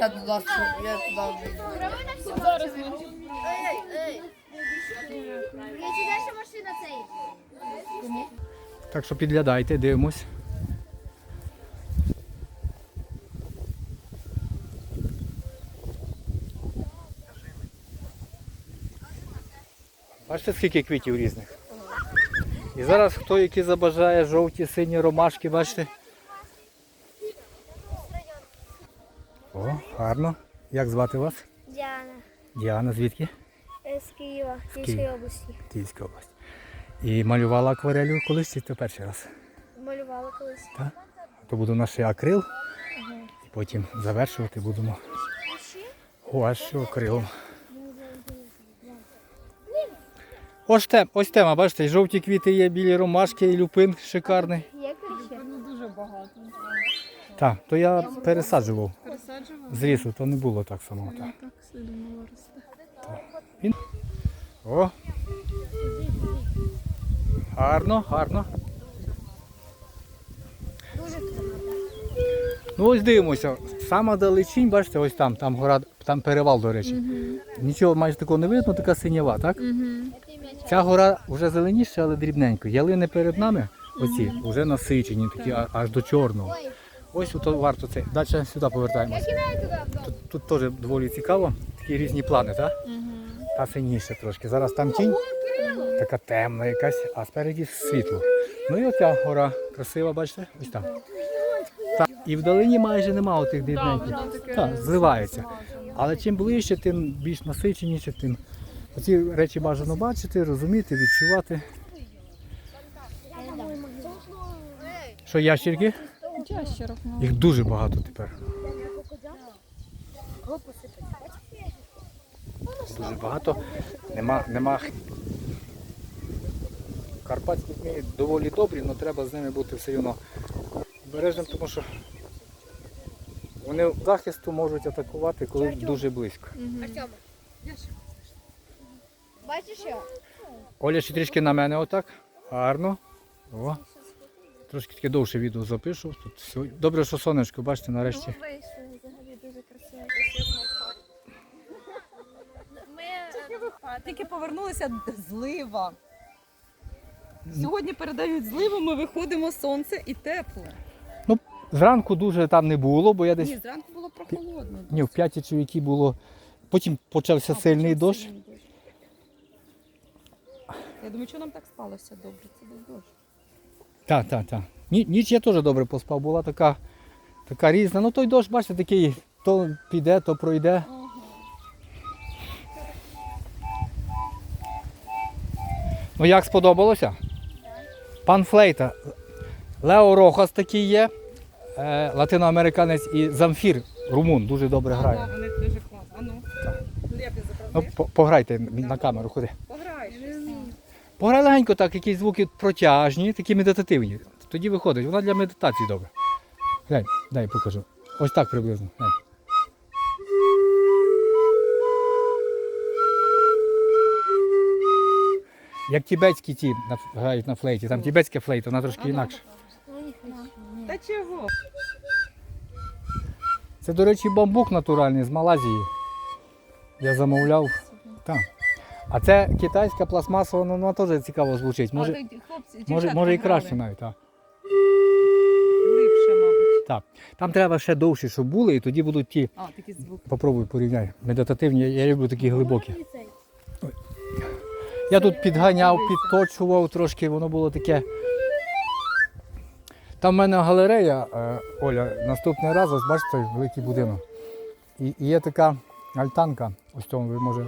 Я туди, я туди. Зараз ми. Ей, ей. Я чи машина цей? Так що підглядайте, дивимось. Бачите, скільки квітів різних. І зараз хто які забажає жовті, сині ромашки, бачите. О, гарно. Як звати вас? Діана. Діана, звідки? Е, З Києва. Київської області. Київська область. І малювала акварелью колись чи це перший раз? Малювала колись. То буде наш акрил. І потім завершувати будемо. О, аж що акрилом. Ось, тем, ось тема, бачите, жовті квіти є, білі ромашки, і люпин шикарний. Є дуже багато. Так, то я пересаджував Пересаджував. з то не було так само. Так. Так сильно росте. О! Гарно, гарно. Дуже Ну ось дивимося. Сама далечінь, бачите, ось там, там гора, там перевал, до речі. Нічого майже такого не видно, така синява, так? Ця гора вже зеленіша, але дрібненько. Ялини перед нами, оці, вже насичені, такі аж до чорного. Ось ото варто це. Далі сюди повертаємося. Тут, тут теж доволі цікаво. Такі різні плани, так? Та синіше трошки. Зараз там тінь, така темна якась, а спереді світло. Ну і оця гора красива, бачите? Ось там. Так. І вдалині майже немає отих дрібненьких. Так, зливається. Але чим ближче, тим більш насиченіше, тим оці речі бажано бачити, розуміти, відчувати. Що ящірки? Ящерок, ну. Їх дуже багато тепер. Дуже багато. Нема, нема. Карпатські змії доволі добрі, але треба з ними бути все одно обережним, тому що вони захисту можуть атакувати, коли дуже близько. Бачиш що? Оля ще трішки на мене отак. Гарно. О. Трошки таке довше відео запишу. Тут все. Добре, що сонечко, бачите, нарешті. Вийшли взагалі дуже красиво. Тільки повернулися злива. Сьогодні передають зливу, ми виходимо сонце і тепло. Ну, зранку дуже там не було, бо я десь Ні, зранку було прохолодно. Ні, в п'ятій чи в якій було. Потім почався сильний дощ. Я думаю, що нам так спалося добре, це був дощ. Так, так, так. Ніч я теж добре поспав, була така, така різна. Ну той дощ, бачите, такий, то піде, то пройде. Ну як сподобалося? Пан Флейта. Лео Рохас такий є, е, латиноамериканець і Замфір, румун, дуже добре грає. Вони дуже класно. А ну, Ну, по- пограйте на камеру, ходи. Пограй легенько так, якісь звуки протяжні, такі медитативні. Тоді виходить, вона для медитації добра. Глянь, дай покажу. Ось так приблизно. Глянь. Як тібетські ті грають на флейті, там тібетська флейта, вона трошки інакше. Та чого? Це, до речі, бамбук натуральний з Малайзії. Я замовляв. Так. А це китайська пластмасова, ну, вона теж цікаво звучить. Може, хлопці, може, може і краще навіть. Так. Глибше, мабуть. Так. Там треба ще довше, щоб були, і тоді будуть ті. А, такі звуки. Попробуй порівняй. Медитативні, я люблю такі глибокі. Я тут підганяв, підточував трошки, воно було таке. Там в мене галерея, е, Оля, наступний раз, ось бачите, великий будинок. І, і є така альтанка, ось тому ви може